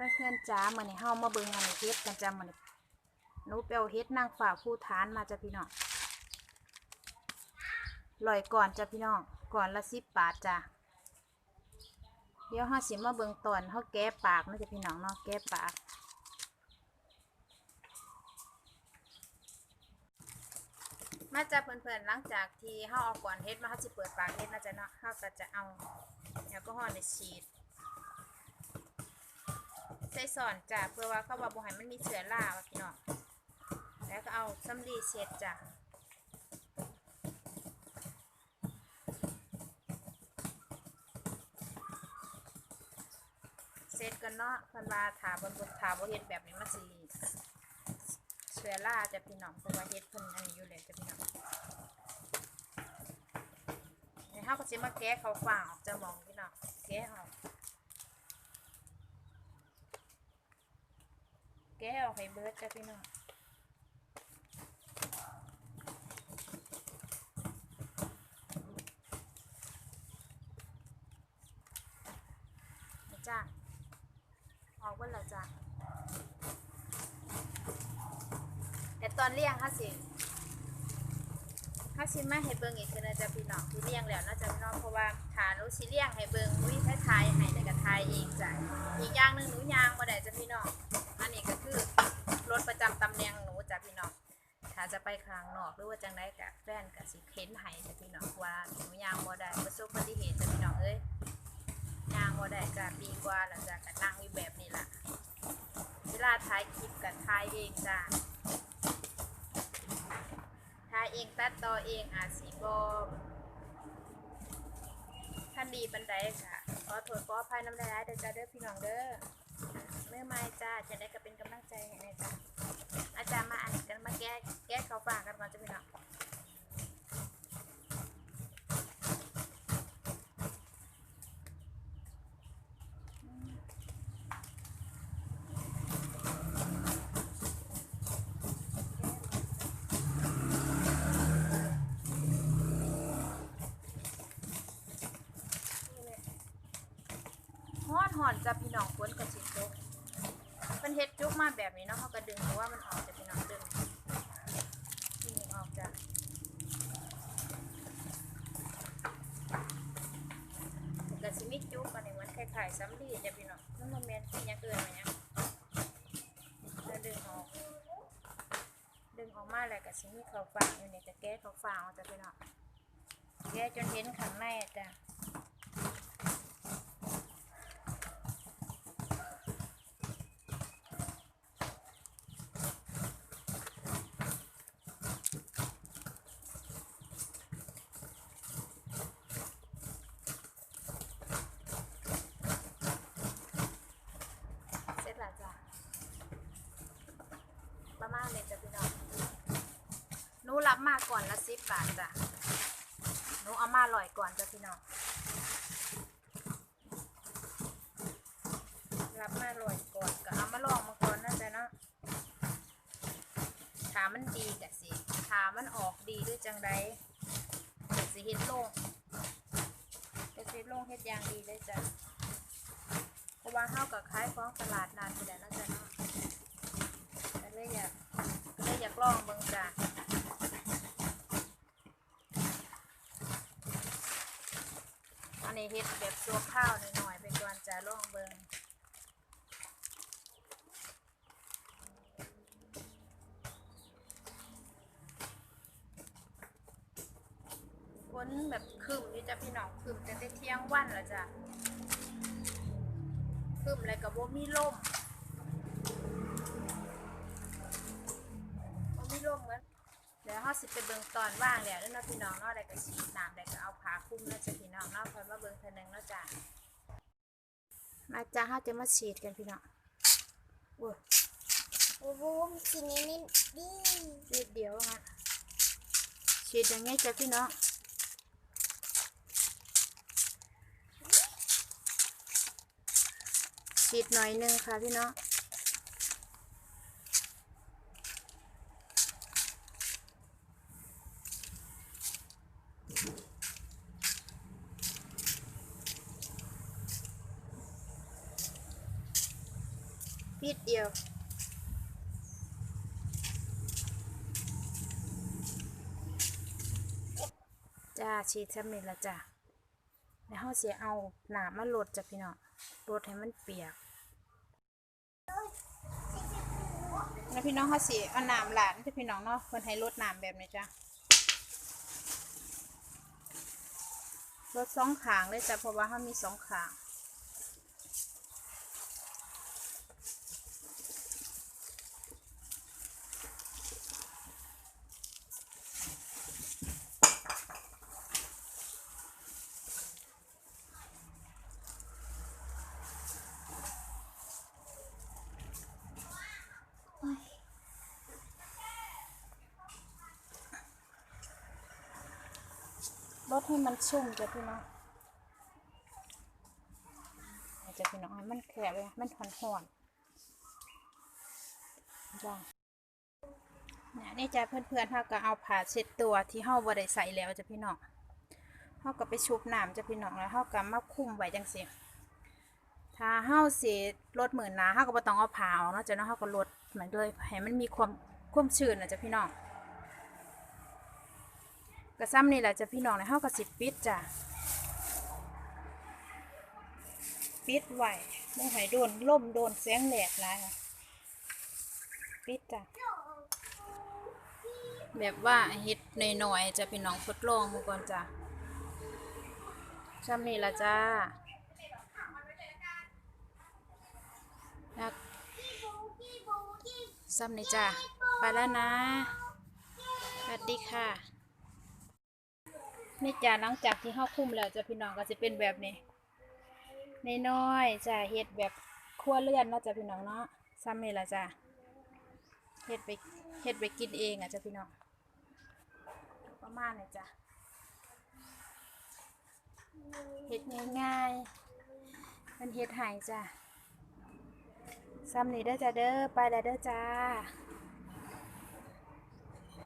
เพื่อนๆจ้ามือนี้เฮามาเบิ่งอันเฮ็ดกันจ้ามือนี้หนูไปเอาเฮ็ดนางฟ้าผู้ทานมาจ้ะพี่น้องลอยก่อนจ้ะพี่น้องก่อนละ10บาทจ้ะเดี๋ยวเฮาสิมาเบิ่งตอนเฮาแกะปากนาะจ้ะพี่น้องเนาะแกะปากมาจ้ะเพื่อนๆหลังจากที่เฮาเอาก่อนเฮ็ดมาเฮาสิเปิดปากเฮ็ดนะจ๊ะเนาะเฮาก็จะเอาแอลกอฮอล์ในฉีด ใส่สอนจ้ะเพื่อว่าเขาว่าบ่ให้มันมีเชื้อราว่าพี่น้องแล้วก็เอาสำลีเช็ดจ้ะเสร็จกันเนาะเพิ่นว่าถาบนบนถาบ่เฮ็ดแบบนี้มันสิเชื้อราจะพี่น้องเพราะว่าเฮ็ดเพิ่นอันนี้อยู่แล้วจ้ะพี่น้องเดี๋ยวเฮาก็สิมาแกะข้าวฟ่างออกจะมองพี่น้องแกะออก แก้วให้เบิร์ดจ้ะพี่น้องจ้าออกเบิดแล้วจ้าแต่ตอนเลี้ยงฮะสิฮะสิมาให้เบิ่งอีกคือนะจะพี่น้องที่เลี้ยงแล้วนะจ๊ะพี่น้องเพราะว่าฐานหนูสิเลี้ยงให้เบิ่งอุ้ยให้ทายให้แต่ก็ทายเองจ้ะอีกอย่างหนึ่งหนูยางบ่ได้จะพี่น้อง รถประจำตำแหน่งหนูจ้ะพี่น้องถ้าจะไปข้างนอกหรือว่าจังไดกับแฟนกับสิเข็นให้จ้ะพี่น้องว่าหนูยางบ่ได้ประสบอุบัติเหตุจ้ะพี่น้องเอ้ยยางบ่ได้จ้ะปีกว่าแล้วจ้ะก็นั่งอยู่แบบนี้ล่ะเวลาถ่ายคลิปก็ถ่ายเองจ้ะถ่ายเองตัดต่อเองอาจสิบ่ท่านดีปันใดค่ะขอโทษขออภัยน้ำลายเด้อจ้าเด้อพี่น้องเด้อเมื่อไม่จ้าจะได้ก็เป็นกำลังใจให้นะจารย์มาอ่านกันมาแก้แก้เขาฝากกันก่อนจะพี่น้องฮอน หอนจ้าพี่น้องฝนกระชิดตกเป็นเฮ็ดจุกมาแบบนี้เนาะเขาก็ดึงเพราะว่ามันออกจากพี่น้องดึงดึงออกจากกระสิมิจุกอันนี้มันคล้ายๆสำลีจ้ะพี่น้องมันบ่แม่นที่ยังเกินมาหยังแล้วดึงออกดึงออกมาแล้วก็สิมีข้าวฟ่างอยู่ในี่จะแก้ขาวฟ่างออกจ้ะพี่น้องแก้จนเห็นข้างในจ้ะ เสร็จแล้วจ้ะประมาณเลยจ้ะพี่น้องหนูรับ มาก่อนละสิบบาทจ้ะหนูเอามาลอยก่อนจ้ะพี่น้องรับมาลอยก่อนก็เอามาลองมาก่อนนะจ๊ะเนาะถามันดีกะสิถามันออกดีด้วยจังไดก็สิเฮ็ดโล่งก็สิเฮ็ดโล่งเฮ็ดยางดีเลยจ้ะเพราะว่าเฮากับขายของตลาดนานไปแล้วนะจ๊ะเนาะก็เลยอยากก็เลยอยากลองเบิ่งจ้ะ อันนี้เฮ็ดแบบตัวข้าวหน่อยๆเปก่อนจ้ะลองเบิ่งฝนแบบครึมอยู่จ้ะพี่น้องครึมจะได้เที่ยงวันแล้วจ้ะคึมอะไรกับว่ามีล่ม เดี๋ยวเขาสิไปเบิ่งตอนว่างแล้วเนาะพี่น้องเนาะอะไรก็ฉีดน้ำอะไรก็เอาผ้าคลุมเนาะจ้ะพี่น้องเนาะคอยมาเบิ่งเทอนึงเนาะจ้ะมาจ้าเขาจะมาฉีดกันพี่น้องโอ้ยบูบูมกินนิดดิฉีดเดียวงั้นฉีดอย่างงี้จ้ะพี่น้องฉีดหน่อยนึงค่ะพี่น้องิดเดียว จ้าชีสสำเร็จแล้วจ้ะแล้วเฮาสิเอาหนามมาลดจ้ะพี่น้องลดให้มันเปียกแล้วพี่น้องเขาสิเอาหนามหลานจ้ะพี่น้องเนาะเพิ่นให้ลดหนามแบบนี้จ้ะลดสองขางเลยจ้ะเพราะว่าเขามีสองขาง ลดให้มันชุ่มจ้ะพี่น้องจ้ะพี่น้องให้มันแคบเลยมันห่อนห่อนจ้ะเนี่ยนี่จ้ะเพื่อนๆเขาก็เอาผ้าเช็ดตัวที่เฮาบ่ได้ใส่แล้วจ้ะพี่น้องเฮาก็ไปชุบน้ำจ้ะพี่น้องแล้วเฮาก็มาคุมไว้จังซี่ถ้าเฮาสิลดหมื่นนาเฮาก็บ่ต้องเอาผ้าออกเนาะจ้ะเนาะเฮาก็ลดเหมันเลยให้มันมีความความชื้นนะจ้ะพี่น้อง กระซ้ำนี่แหละจะพี่น้องในเฮากับสิบปิดจ้ะปิดไว้ไม่ให้โดนล่มโดนแสงแดดหลายอะปิดจ้ะแบบว่าเฮ็ดหน่อยๆจะพี่น้องทดลองมก่อนจ้ะซ้ำนี่ละจ้าซ้ำนี่จ้ะไปแล้วนะสวัสดีค่ะ นี่จ้าหลังจากที่เข้าคุ้มแล้วจะพี่น้องก็จะเป็นแบบนี้น้อยจ้าเฮ็ดแบบครัวเรือนเนาะจ้ะพี่น้องเนาะซ้ำนี่ละจ้าเฮ็ดไปเฮ็ดไปกินเองอะจ้ะพี่น้องประมาณนี้จ้ะเฮ็ดง่ายๆมันเฮ็ดให้จ้ะซ้ำนี่เด้อจ้าเด้อไปแล้วเด้อจ้า